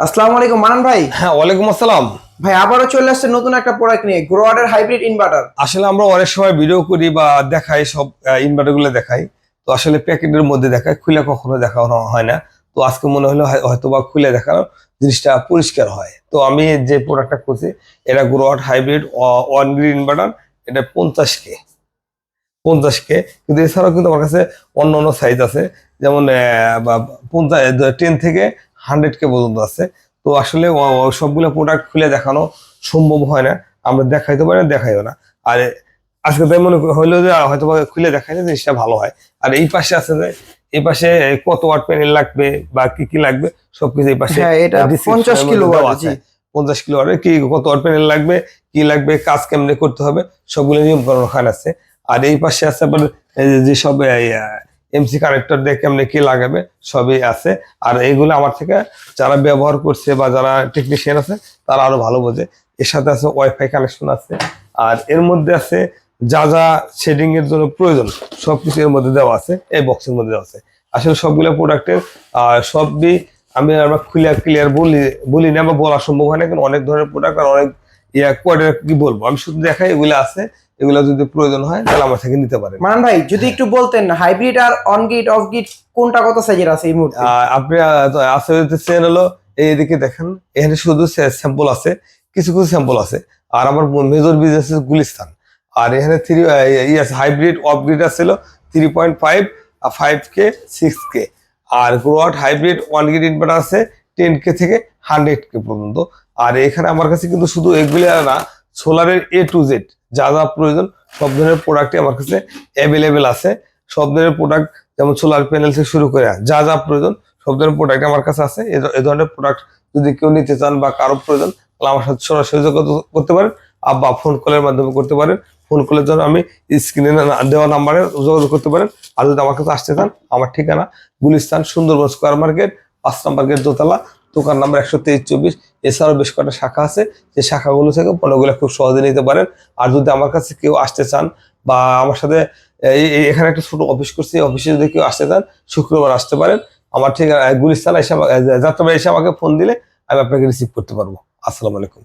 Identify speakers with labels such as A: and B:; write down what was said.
A: আসসালামু আলাইকুম মানান ভাই।
B: হ্যাঁ ওয়ালাইকুম আসসালাম।
A: ভাই আবারও চলে আসছে নতুন একটা প্রোডাক্ট নিয়ে গ্রোয়ার্ডের হাইব্রিড ইনভার্টার
B: আসলে আমরা অনেক সময় ভিডিও করি বা দেখাই সব ইনভার্টারগুলো দেখাই। তো আসলে প্যাকেটের মধ্যে দেখাই খুলে কখনো দেখানো হয় না। তো আজকে মনে হলো হয়- হয়তো বা খুলে দেখানো জিনিসটা পরিষ্কার হয়। তো আমি যে প্রোডাক্টটা করছি এটা Growatt hybrid on grid inverter এটা পঞ্চাশ কে পঞ্চাশ কে কিন্তু এছাড়াও কিন্তু আমার কাছে অন্য অন্য সাইজ আছে। যেমন পঞ্চাশ টেন থেকে হান্ড্রেড কে পর্যন্ত আছে। তো আসলে সবগুলো প্রোডাক্ট খুলে দেখানো সম্ভব হয় না। আমরা দেখাইতে পারি না দেখাইও না। আর আজকে তাই মনে হইল যে হয়তো খুলে দেখাইলে জিনিসটা ভালো হয়। আর এই পাশে আছে যে এই পাশে কত ওয়াট প্যানেল লাগবে বা কি কি লাগবে সবকিছু এই পাশে
A: হ্যাঁ এটা পঞ্চাশ কিলো
B: আছে। পঞ্চাশ কিলো ওয়াটের কি কত ওয়াট প্যানেল লাগবে কি লাগবে কাজ কেমনে করতে হবে সবগুলো নিয়ম কানুন ওখানে আছে। আর এই পাশে আছে আবার এই যে- যে সব এমসি কানেক্টর দিয়ে কেমনে কি লাগাবে, সবই আছে। আর এইগুলো আমার থেকে যারা ব্যবহার করছে বা যারা টেকনিশিয়ান আছে, তারা আরও ভালো বোঝে। এর সাথে আছে ওয়াইফাই কানেকশন আছে। আর এর মধ্যে আছে যা যা শেডিং এর জন্য প্রয়োজন, সবকিছু এর মধ্যে দেওয়া আছে, এই বক্সের মধ্যে দেওয়া আছে। আসলে সবগুলো প্রোডাক্টের সবই আমি আমরা ক্লিয়ার ক্লিয়ার বলি বলি না বা বলা সম্ভব হয় না, কিন্তু অনেক ধরনের প্রোডাক্ট আর অনেক ইয়া কোয়ার্টার কি বলব? আমি শুধু দেখাই এগুলো আছে। এগুলো যদি প্রয়োজন হয় তাহলে আমার থেকে নিতে পারেন।
A: মানান ভাই যদি একটু বলতেন হাইব্রিড আর অন গিট অফ গিট কোনটা কত সাইজের আছে এই মুহূর্তে?
B: আপনি আছে চেন হলো এইদিকে দেখেন এখানে শুধু স্যাম্পল আছে কিছু কিছু স্যাম্পল আছে। আর আমার মেজর বিজনেস গুলিস্তান। আর এখানে থ্রি ই আছে হাইব্রিড অফ গ্রিড আছিল three point five five K six K R Growatt hybrid on grid inverter আছে টেন কে থেকে হান্ড্রেড কে পর্যন্ত। আর এখানে আমার কাছে কিন্তু শুধু এগুলি না সোলারের এ টু জেড যা যা প্রয়োজন, সব ধরনের প্রোডাক্টই আমার কাছে অ্যাভেলেবেল আছে। সব ধরনের প্রোডাক্ট যেমন সোলার প্যানেল থেকে শুরু করে, যা যা প্রয়োজন, সব ধরনের প্রোডাক্ট আমার কাছে আছে। এ ধরনের প্রোডাক্ট যদি কেউ নিতে চান বা কারও প্রয়োজন, তাহলে আমার সাথে সরাসরি করতে পারেন, আর বা ফোন কলের মাধ্যমে করতে পারেন। ফোন কলের জন্য আমি স্ক্রিনে দেওয়া নাম্বারে যোগাযোগ করতে পারেন। আর যদি আমার কাছে আসতে চান, আমার ঠিকানা গুলিস্তান সুন্দরবন স্কোয়ার মার্কেট পাঁচ নাম্বার গেট দোতলা দোকান নাম্বার একশো তেইশ চব্বিশ। এছাড়াও বেশ কয়েকটা শাখা আছে। যে শাখাগুলো থেকে পণ্যগুলো খুব সহজে নিতে পারেন। আর যদি আমার কাছে কেউ আসতে চান বা আমার সাথে এখানে একটা ছোট অফিস করছি। অফিসে যদি কেউ আসতে চান, শুক্রবার আসতে পারেন। আমার ঠিক গুলিস্তান এসে যাত্রাবাড়ি এসে আমাকে ফোন দিলে আমি আপনাকে রিসিভ করতে পারব। আসসালামু আলাইকুম।